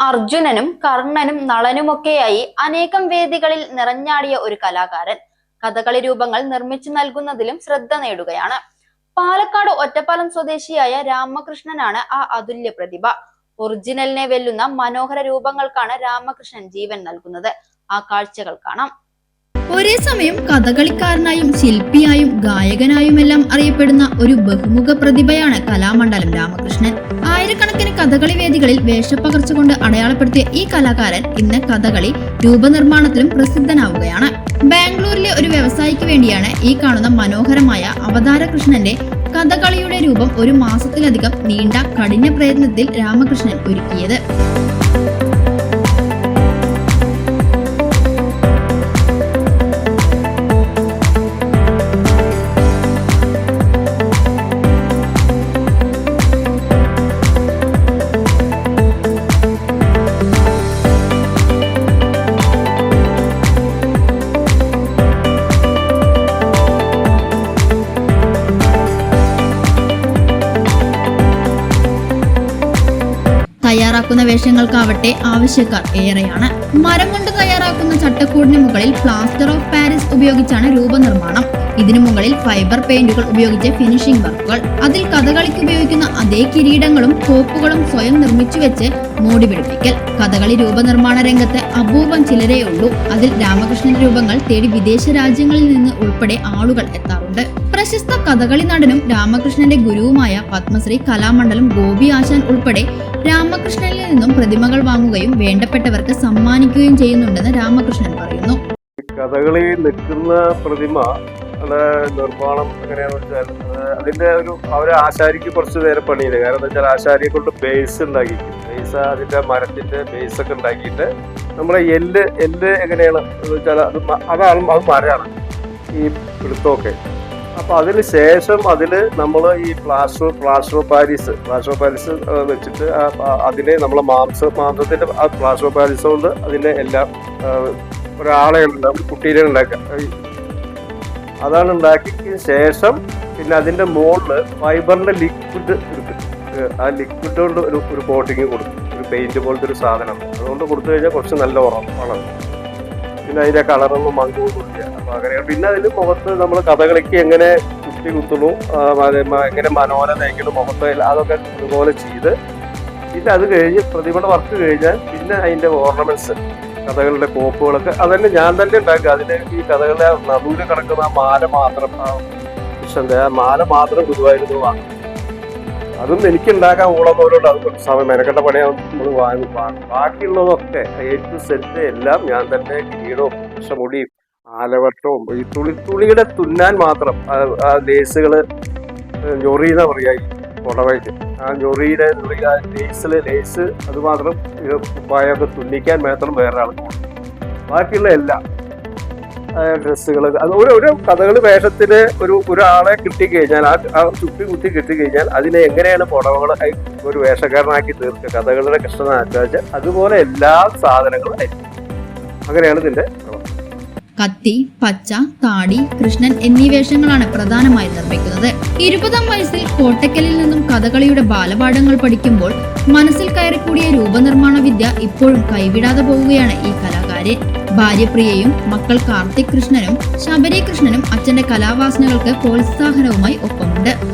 അർജുനനും കർണനും നളനുമൊക്കെയായി അനേകം വേദികളിൽ നിറഞ്ഞാടിയ ഒരു കലാകാരൻ. കഥകളി രൂപങ്ങൾ നിർമ്മിച്ചു നൽകുന്നതിലും ശ്രദ്ധ നേടുകയാണ്. പാലക്കാട് ഒറ്റപ്പാലം സ്വദേശിയായ രാമകൃഷ്ണനാണ് ആ അതുല്യ പ്രതിഭ. ഒറിജിനലിനെ വെല്ലുന്ന മനോഹര രൂപങ്ങൾക്കാണ് രാമകൃഷ്ണൻ ജീവൻ നൽകുന്നത്. ആ കാഴ്ചകൾ കാണാം. ഒരേ സമയം കഥകളിക്കാരനായും ശില്പിയായും ഗായകനായുമെല്ലാം അറിയപ്പെടുന്ന ഒരു ബഹുമുഖ പ്രതിഭയാണ് കലാമണ്ഡലം രാമകൃഷ്ണൻ. ആയിരക്കണക്കിന് കഥകളി വേദികളിൽ വേഷപ്പകർച്ച കൊണ്ട് അടയാളപ്പെടുത്തിയ ഈ കലാകാരൻ ഇന്ന് കഥകളി രൂപനിർമ്മാണത്തിലും പ്രസിദ്ധനാവുകയാണ്. ബാംഗ്ലൂരിലെ ഒരു വ്യവസായിക്ക് വേണ്ടിയാണ് ഈ കാണുന്ന മനോഹരമായ അവതാര കൃഷ്ണന്റെ കഥകളിയുടെ രൂപം ഒരു മാസത്തിലധികം നീണ്ട കഠിന പ്രയത്നത്തിൽ രാമകൃഷ്ണൻ ഒരുക്കിയത്. തയ്യാറാക്കുന്ന വേഷങ്ങൾക്കാവട്ടെ ആവശ്യക്കാർ ഏറെയാണ്. മരം കൊണ്ട് തയ്യാറാക്കുന്ന ചട്ടക്കൂടിന് മുകളിൽ പ്ലാസ്റ്റർ ഓഫ് പാരീസ് ഉപയോഗിച്ചാണ് രൂപനിർമ്മാണം. ഇതിനു മുകളിൽ ഫൈബർ പെയിന്റുകൾ ഉപയോഗിച്ച് ഫിനിഷിംഗ് വർക്കുകൾ. അതിൽ കഥകളിക്ക് ഉപയോഗിക്കുന്ന അതേ കിരീടങ്ങളും കോപ്പുകളും സ്വയം നിർമ്മിച്ചു വെച്ച് മൂടി പിടിപ്പിക്കൽ. കഥകളി രൂപനിർമ്മാണ രംഗത്ത് അപൂർവം ചിലരേ ഉള്ളൂ അതിൽ രാമകൃഷ്ണൻ രൂപങ്ങൾ തേടി വിദേശ രാജ്യങ്ങളിൽ നിന്ന് ഉൾപ്പെടെ ആളുകൾ എത്താറുണ്ട്. പ്രശസ്ത കഥകളി നടനും രാമകൃഷ്ണന്റെ ഗുരുവുമായ പത്മശ്രീ കലാമണ്ഡലം ഗോപി ആശാൻ ഉൾപ്പെടെ രാമകൃഷ്ണനിൽ നിന്നും പ്രതിമകൾ വാങ്ങുകയും വേണ്ടപ്പെട്ടവർക്ക് സമ്മാനിക്കുകയും ചെയ്യുന്നുണ്ടെന്ന് രാമകൃഷ്ണൻ പറയുന്നു. കഥകളി നിൽക്കുന്ന പ്രതിമ നിർമ്മാണം എങ്ങനെയാണെന്ന് വെച്ചാൽ അതിന്റെ ഒരു അവരെ ആശാരിക്ക് കുറച്ച് നേരം പണിയില്ല? കാരണം എന്താ വെച്ചാൽ ആശാരിയെ കൊണ്ട് ബേസ് ഉണ്ടാക്കി ബേസ് അതിന്റെ മരത്തിന്റെ ബേസ് ഒക്കെ ഉണ്ടാക്കിയിട്ട് നമ്മളെ എല്ല് എല്ല് എങ്ങനെയാണ്? എന്ന് വെച്ചാൽ അത് അതാണ് അത് മരമാണ്. ഈ പിടുത്തമൊക്കെ. അപ്പൊ അതിന് ശേഷം അതിൽ നമ്മൾ ഈ plaster plaster of Paris plaster of Paris വെച്ചിട്ട് അതിനെ നമ്മളെ മാംസ മാംസത്തിന്റെ ആ പ്ലാസ്റ്റർ ഓഫ് പാരീസ് കൊണ്ട് അതിനെ എല്ലാം ഒരാളെ ഉണ്ടാവും കുട്ടീനെ ഉണ്ടാക്കുക അതാണ് ഉണ്ടാക്കിയ ശേഷം പിന്നെ അതിന്റെ മുകളിൽ ഫൈബറിന്റെ ലിക്വിഡ് എടുക്കും ആ ലിക്വിഡ് കൊണ്ട് ഒരു ഒരു കോട്ടിങ് കൊടുക്കും ഒരു പെയിന്റ് പോലത്തെ ഒരു സാധനം. അതുകൊണ്ട് കൊടുത്തു കഴിഞ്ഞാൽ കുറച്ച് നല്ല ഉറപ്പാണ് പിന്നെ അതിന്റെ കളറൊന്നും മങ്ങുമൊന്നുമില്ല അപ്പൊ അങ്ങനെ പിന്നെ അതിന് മുഖത്ത് നമ്മൾ കഥകളിക്ക് എങ്ങനെ കുത്തി കുത്തുന്നു എങ്ങനെ മനോഹര തേക്കണം മുഖത്ത് അതൊക്കെ ഇതുപോലെ ചെയ്ത് പിന്നെ അത് കഴിഞ്ഞ് പ്രതിമയുടെ വർക്ക് കഴിഞ്ഞാൽ പിന്നെ അതിന്റെ ഓർണമെന്റ്സ് കഥകളുടെ കോപ്പുകളൊക്കെ അതന്നെ ഞാൻ തന്നെ ഉണ്ടാക്കുക. അതിന് ഈ കഥകളുടെ നടുവിൽ കിടക്കുന്ന ആ മാല മാത്രം ആ മാല മാത്രം ഗുരുവായൂർ വാങ്ങും. അതും എനിക്ക് ഉണ്ടാക്കാൻ ഊളന്നവരോട് അത് സമയം മെനക്കെട്ട പണിയാണ് നമ്മൾ വാങ്ങി ബാക്കിയുള്ളതൊക്കെ എ സെറ്റ് എല്ലാം ഞാൻ തന്നെ കിരീടവും കൃഷ്ണമുടിയും ആലവട്ടവും ഈ തുണി തുണിയുടെ തുന്നാൻ മാത്രം. ആ- ലേസുകൾ ലേസുകൾ ഞൊറിയെന്നാ പറയാ പുടവയ്ക്ക് ആ ഞൊറിയുടെ ലേസിൽ ലേസ് അത് മാത്രം പായൊക്കെ തുന്നിക്കാൻ മാത്രം വേറെ ആൾ ബാക്കിയുള്ള എല്ലാം ഡ്രസ്സുകൾ ഒരു ഒരു കഥകളി വേഷത്തിന് ഒരു ഒരാളെ കിട്ടിക്കഴിഞ്ഞാൽ ആ ആ ചുറ്റി കുത്തി കിട്ടിക്കഴിഞ്ഞാൽ അതിനെ എങ്ങനെയാണ് പുടവകൾ ഒരു വേഷക്കാരനാക്കി തീർക്കുക കഥകളുടെ കൃഷ്ണനാച്ചാൽ അതുപോലെ എല്ലാ സാധനങ്ങളും ആയിരിക്കും അങ്ങനെയാണ് പ്രവർത്തനം. കത്തി പച്ച താടി കൃഷ്ണൻ എന്നീ വേഷങ്ങളാണ് പ്രധാനമായി നിർമ്മിക്കുന്നത്. ഇരുപതാം വയസ്സിൽ കോട്ടക്കലിൽ നിന്നും കഥകളിയുടെ ബാലപാഠങ്ങൾ പഠിക്കുമ്പോൾ മനസ്സിൽ കയറിക്കൂടിയ രൂപനിർമ്മാണ വിദ്യ ഇപ്പോഴും കൈവിടാതെ പോവുകയാണ് ഈ കലാകാരൻ. ഭാര്യപ്രിയയും മക്കൾ കാർത്തിക് കൃഷ്ണനും ശബരി കൃഷ്ണനും അച്ഛന്റെ കലാവാസനകൾക്ക് പ്രോത്സാഹനവുമായി ഒപ്പമുണ്ട്.